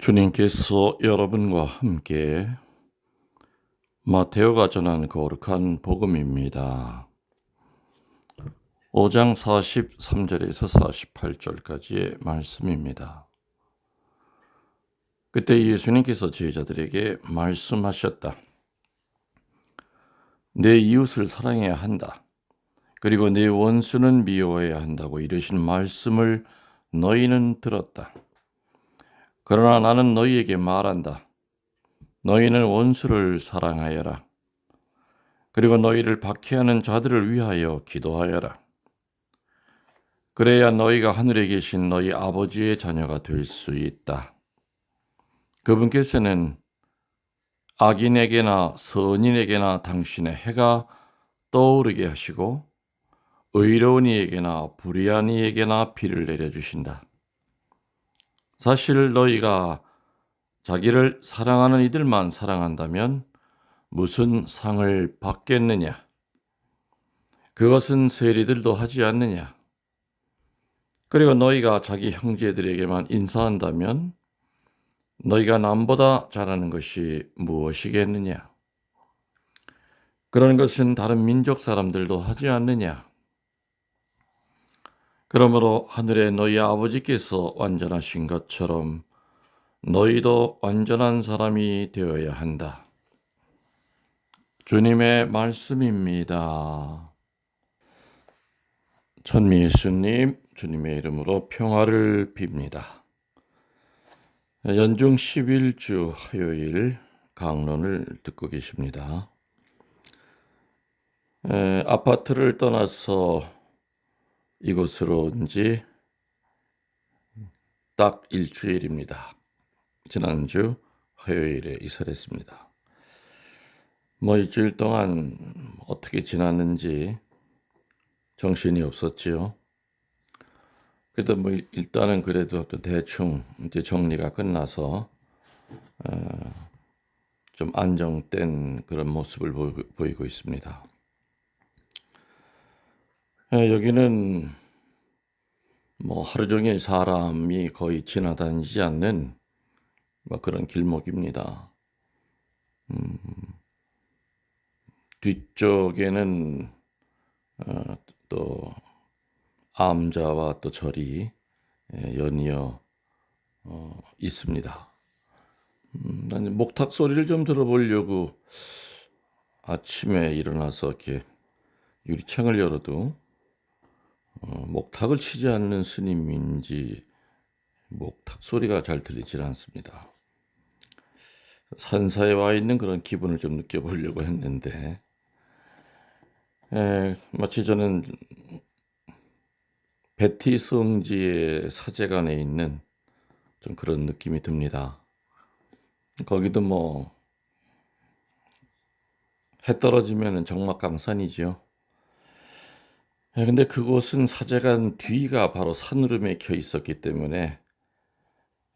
주님께서 여러분과 함께 마테오가 전한 거룩한 복음입니다. 5장 43절에서 48절까지의 말씀입니다. 그때 예수님께서 제자들에게 말씀하셨다. 내 이웃을 사랑해야 한다. 그리고 내 원수는 미워해야 한다고 이르신 말씀을 너희는 들었다. 그러나 나는 너희에게 말한다. 너희는 원수를 사랑하여라. 그리고 너희를 박해하는 자들을 위하여 기도하여라. 그래야 너희가 하늘에 계신 너희 아버지의 자녀가 될 수 있다. 그분께서는 악인에게나 선인에게나 당신의 해가 떠오르게 하시고 의로운 이에게나 불의한 이에게나 비를 내려주신다. 사실 너희가 자기를 사랑하는 이들만 사랑한다면 무슨 상을 받겠느냐? 그것은 세리들도 하지 않느냐? 그리고 너희가 자기 형제들에게만 인사한다면 너희가 남보다 잘하는 것이 무엇이겠느냐? 그런 것은 다른 민족 사람들도 하지 않느냐? 그러므로 하늘에 너희 아버지께서 완전하신 것처럼 너희도 완전한 사람이 되어야 한다. 주님의 말씀입니다. 천미 예수님, 주님의 이름으로 평화를 빕니다. 연중 11주 화요일 강론을 듣고 계십니다. 에, 아파트를 떠나서 이곳으로 온 지 딱 일주일입니다. 지난주 화요일에 이사했습니다. 뭐 일주일 동안 어떻게 지났는지 정신이 없었지요. 그래도 뭐 일단은 그래도 또 대충 이제 정리가 끝나서 어, 좀 안정된 그런 모습을 보이고 있습니다. 예, 여기는 뭐 하루 종일 사람이 거의 지나다니지 않는 뭐 그런 길목입니다. 음, 뒤쪽에는 어, 또 암자와 또 절이 예, 연이어 어, 있습니다. 음, 목탁 소리를 좀 들어보려고 아침에 일어나서 이렇게 유리창을 열어도 어, 목탁을 치지 않는 스님인지 목탁 소리가 잘 들리질 않습니다. 산사에 와 있는 그런 기분을 좀 느껴보려고 했는데 에, 마치 저는 베티 성지의 사제관에 있는 좀 그런 느낌이 듭니다. 거기도 뭐 해 떨어지면 정막 강산이죠. 예, 근데 그곳은 사제관 뒤가 바로 산으로 켜 있었기 때문에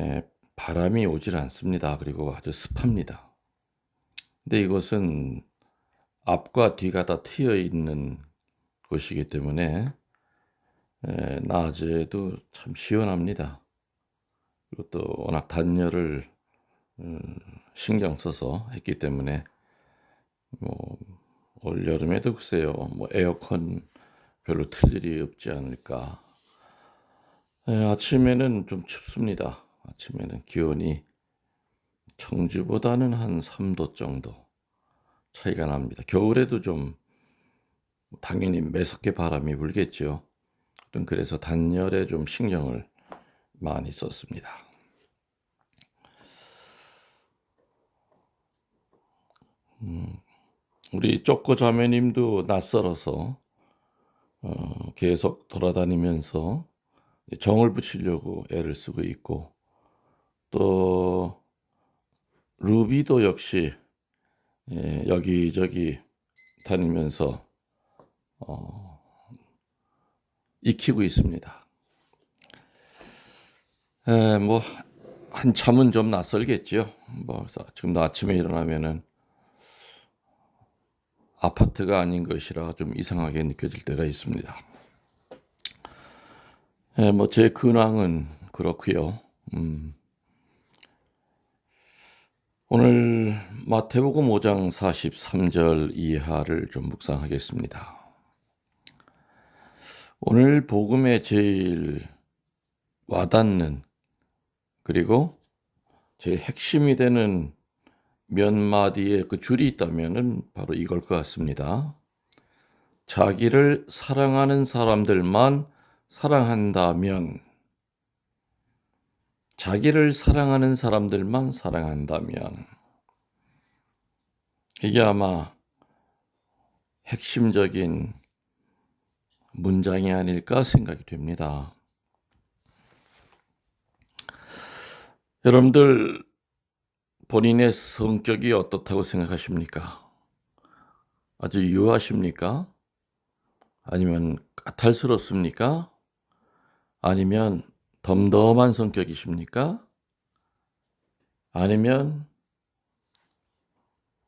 예, 바람이 오질 않습니다. 그리고 아주 습합니다. 근데 이곳은 앞과 뒤가 다 트여 있는 곳이기 때문에 예, 낮에도 참 시원합니다. 그리고 또 워낙 단열을 음, 신경 써서 했기 때문에 뭐 올 여름에도 글쎄요 뭐 에어컨 별로 틀 일이 없지 않을까. 네, 아침에는 좀 춥습니다. 아침에는 기온이 청주보다는 한 3도 정도 차이가 납니다. 겨울에도 좀 당연히 매섭게 바람이 불겠죠. 그래서 단열에 좀 신경을 많이 썼습니다. 음, 우리 쪼꼬 자매님도 낯설어서 어, 계속 돌아다니면서 정을 붙이려고 애를 쓰고 있고 또 루비도 역시 예, 여기저기 다니면서 어, 익히고 있습니다. 에, 뭐 한참은 좀 낯설겠죠. 뭐 지금도 아침에 일어나면은 아파트가 아닌 것이라 좀 이상하게 느껴질 때가 있습니다. 예, 뭐제 근황은 그렇고요. 음, 오늘 마태복음 5장 43절 이하를 좀 묵상하겠습니다. 오늘 복음에 제일 와닿는 그리고 제일 핵심이 되는 몇 마디의 그 줄이 있다면은 바로 이걸 것 같습니다. 자기를 사랑하는 사람들만 사랑한다면 자기를 사랑하는 사람들만 사랑한다면 이게 아마 핵심적인 문장이 아닐까 생각이 됩니다. 여러분들 본인의 성격이 어떻다고 생각하십니까? 아주 유하십니까? 아니면 까탈스럽습니까? 아니면 덤덤한 성격이십니까? 아니면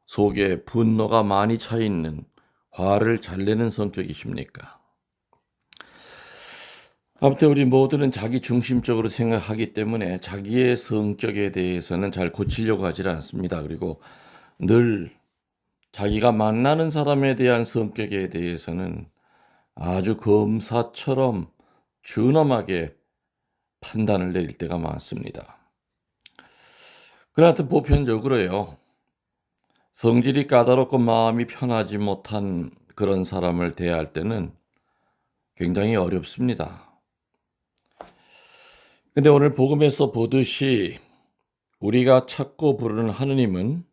속에 분노가 많이 차 있는 화를 잘 내는 성격이십니까? 아무튼 우리 모두는 자기 중심적으로 생각하기 때문에 자기의 성격에 대해서는 잘 고치려고 하질 않습니다. 그리고 늘 자기가 만나는 사람에 대한 성격에 대해서는 아주 검사처럼 준엄하게 판단을 내릴 때가 많습니다. 그러나 보편적으로요. 성질이 까다롭고 마음이 편하지 못한 그런 사람을 대할 때는 굉장히 어렵습니다. 근데 오늘 복음에서 보듯이 우리가 찾고 부르는 하느님은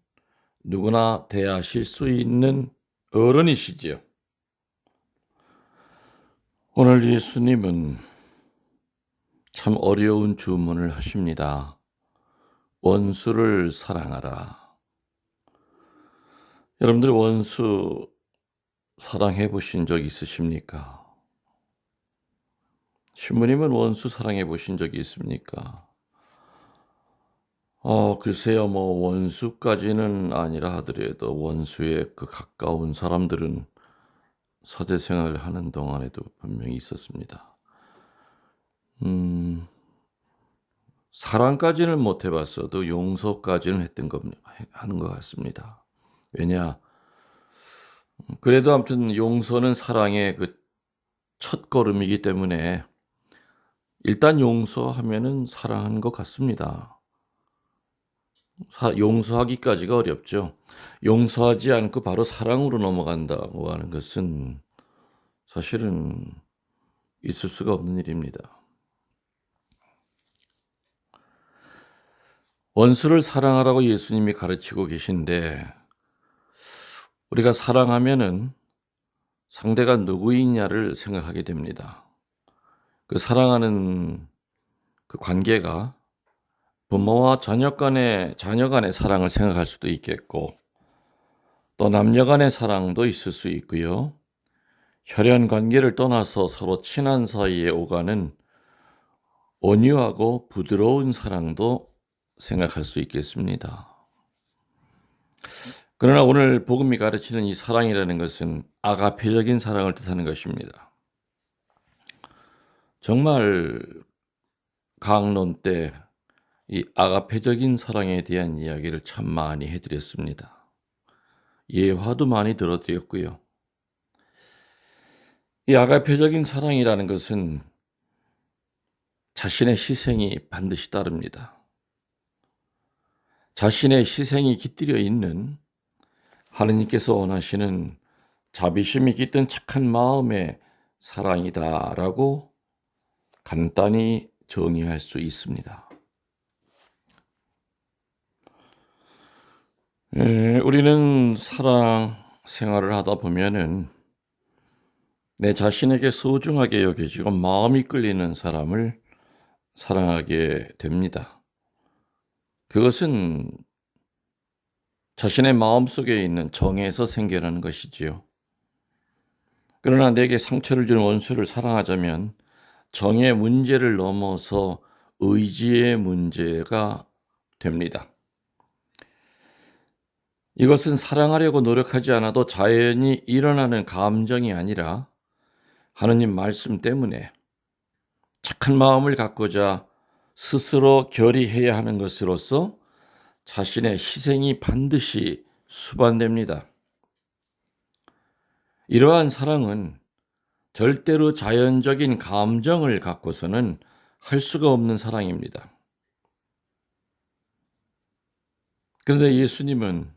누구나 대하실 수 있는 어른이시지요. 오늘 예수님은 참 어려운 주문을 하십니다. 원수를 사랑하라. 여러분들 원수 사랑해 보신 적 있으십니까? 신부님은 원수 사랑해 보신 적이 있습니까? 어, 글쎄요, 뭐, 원수까지는 아니라 하더라도 원수의 그 가까운 사람들은 사제 생활을 하는 동안에도 분명히 있었습니다. 음, 사랑까지는 못 해봤어도 용서까지는 했던 것, 하는 것 같습니다. 왜냐, 그래도 아무튼 용서는 사랑의 그 첫 걸음이기 때문에 일단 용서하면은 사랑하는 것 같습니다. 사, 용서하기까지가 어렵죠. 용서하지 않고 바로 사랑으로 넘어간다고 하는 것은 사실은 있을 수가 없는 일입니다. 원수를 사랑하라고 예수님이 가르치고 계신데 우리가 사랑하면은 상대가 누구이냐를 생각하게 됩니다. 그 사랑하는 그 관계가 부모와 자녀 간의 자녀 간의 사랑을 생각할 수도 있겠고 또 남녀 간의 사랑도 있을 수 있고요. 혈연 관계를 떠나서 서로 친한 사이에 오가는 온유하고 부드러운 사랑도 생각할 수 있겠습니다. 그러나 오늘 복음이 가르치는 이 사랑이라는 것은 아가페적인 사랑을 뜻하는 것입니다. 정말 강론 때 이 아가페적인 사랑에 대한 이야기를 참 많이 해드렸습니다. 예화도 많이 들어드렸고요. 이 아가페적인 사랑이라는 것은 자신의 희생이 반드시 따릅니다. 자신의 희생이 깃들여 있는 하느님께서 원하시는 자비심이 깃든 착한 마음의 사랑이다라고 간단히 정의할 수 있습니다. 에, 우리는 사랑 생활을 하다 보면은 내 자신에게 소중하게 여겨지고 마음이 끌리는 사람을 사랑하게 됩니다. 그것은 자신의 마음 속에 있는 정에서 생겨나는 것이지요. 그러나 내게 상처를 준 원수를 사랑하자면 정의 문제를 넘어서 의지의 문제가 됩니다. 이것은 사랑하려고 노력하지 않아도 자연히 일어나는 감정이 아니라 하느님 말씀 때문에 착한 마음을 갖고자 스스로 결의해야 하는 것으로서 자신의 희생이 반드시 수반됩니다. 이러한 사랑은 절대로 자연적인 감정을 갖고서는 할 수가 없는 사랑입니다. 그런데 예수님은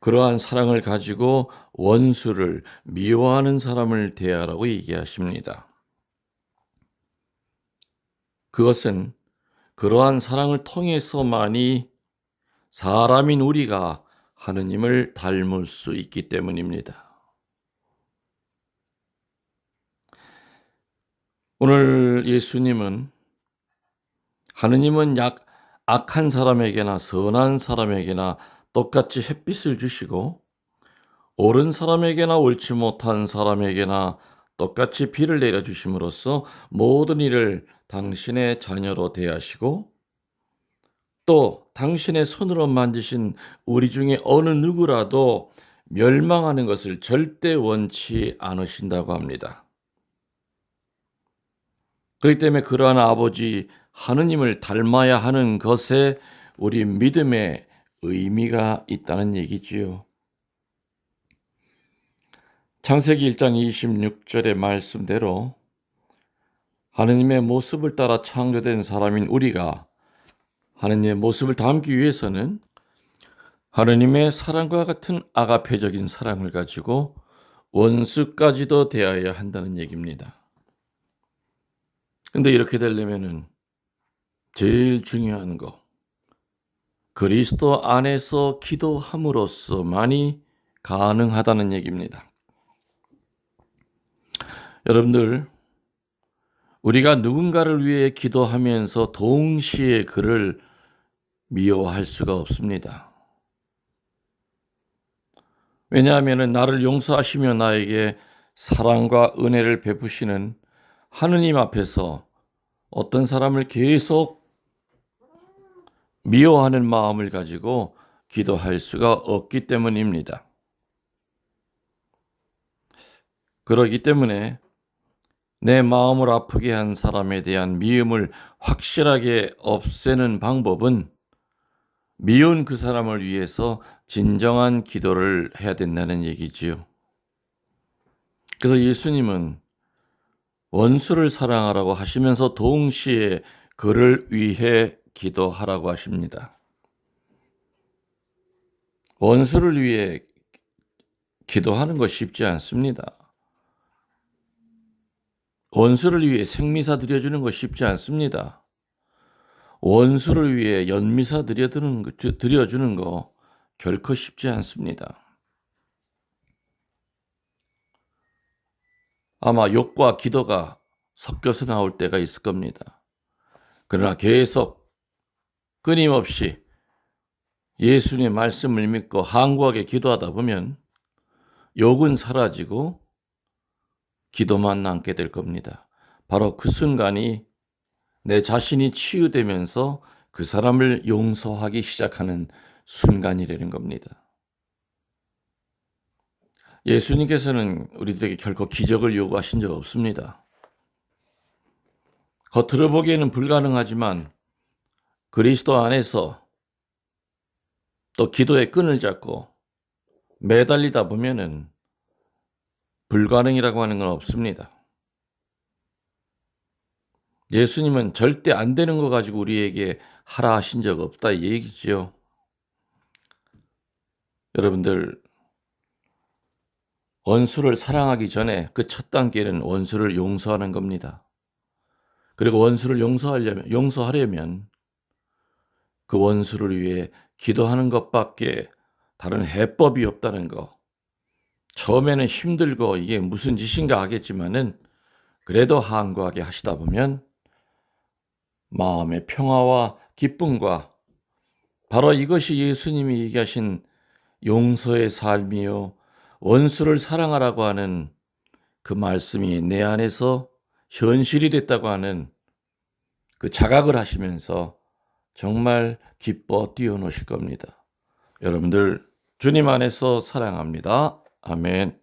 그러한 사랑을 가지고 원수를 미워하는 사람을 대하라고 얘기하십니다. 그것은 그러한 사랑을 통해서만이 사람인 우리가 하느님을 닮을 수 있기 때문입니다. 오늘 예수님은 하느님은 약 악한 사람에게나 선한 사람에게나 똑같이 햇빛을 주시고 옳은 사람에게나 옳지 못한 사람에게나 똑같이 비를 내려 주심으로써 모든 일을 당신의 자녀로 대하시고 또 당신의 손으로 만드신 우리 중에 어느 누구라도 멸망하는 것을 절대 원치 않으신다고 합니다. 그렇기 때문에 그러한 아버지 하느님을 닮아야 하는 것에 우리 믿음의 의미가 있다는 얘기지요. 창세기 1장 26절의 말씀대로 하느님의 모습을 따라 창조된 사람인 우리가 하느님의 모습을 담기 위해서는 하느님의 사랑과 같은 아가페적인 사랑을 가지고 원수까지도 대하여야 한다는 얘기입니다. 근데 이렇게 되려면은 제일 중요한 거 그리스도 안에서 기도함으로써만이 가능하다는 얘기입니다. 여러분들 우리가 누군가를 위해 기도하면서 동시에 그를 미워할 수가 없습니다. 왜냐하면 나를 용서하시며 나에게 사랑과 은혜를 베푸시는 하느님 앞에서 어떤 사람을 계속 미워하는 마음을 가지고 기도할 수가 없기 때문입니다. 그러기 때문에 내 마음을 아프게 한 사람에 대한 미움을 확실하게 없애는 방법은 미운 그 사람을 위해서 진정한 기도를 해야 된다는 얘기지요. 그래서 예수님은 원수를 사랑하라고 하시면서 동시에 그를 위해 기도하라고 하십니다. 원수를 위해 기도하는 것 쉽지 않습니다. 원수를 위해 생미사 드려주는 거 쉽지 않습니다. 원수를 위해 연미사 드려주는 거 결코 쉽지 않습니다. 아마 욕과 기도가 섞여서 나올 때가 있을 겁니다. 그러나 계속 끊임없이 예수님의 말씀을 믿고 항구하게 기도하다 보면 욕은 사라지고 기도만 남게 될 겁니다. 바로 그 순간이 내 자신이 치유되면서 그 사람을 용서하기 시작하는 순간이라는 겁니다. 예수님께서는 우리들에게 결코 기적을 요구하신 적 없습니다. 겉으로 보기에는 불가능하지만 그리스도 안에서 또 기도의 끈을 잡고 매달리다 보면은 불가능이라고 하는 건 없습니다. 예수님은 절대 안 되는 거 가지고 우리에게 하라 하신 적 없다 이 얘기지요. 여러분들 원수를 사랑하기 전에 그 첫 단계는 원수를 용서하는 겁니다. 그리고 원수를 용서하려면 용서하려면 그 원수를 위해 기도하는 것밖에 다른 해법이 없다는 거. 처음에는 힘들고 이게 무슨 짓인가 하겠지만은 그래도 한구하게 하시다 보면 마음의 평화와 기쁨과 바로 이것이 예수님이 얘기하신 용서의 삶이요. 원수를 사랑하라고 하는 그 말씀이 내 안에서 현실이 됐다고 하는 그 자각을 하시면서 정말 기뻐 뛰어노실 겁니다. 여러분들 주님 안에서 사랑합니다. 아멘.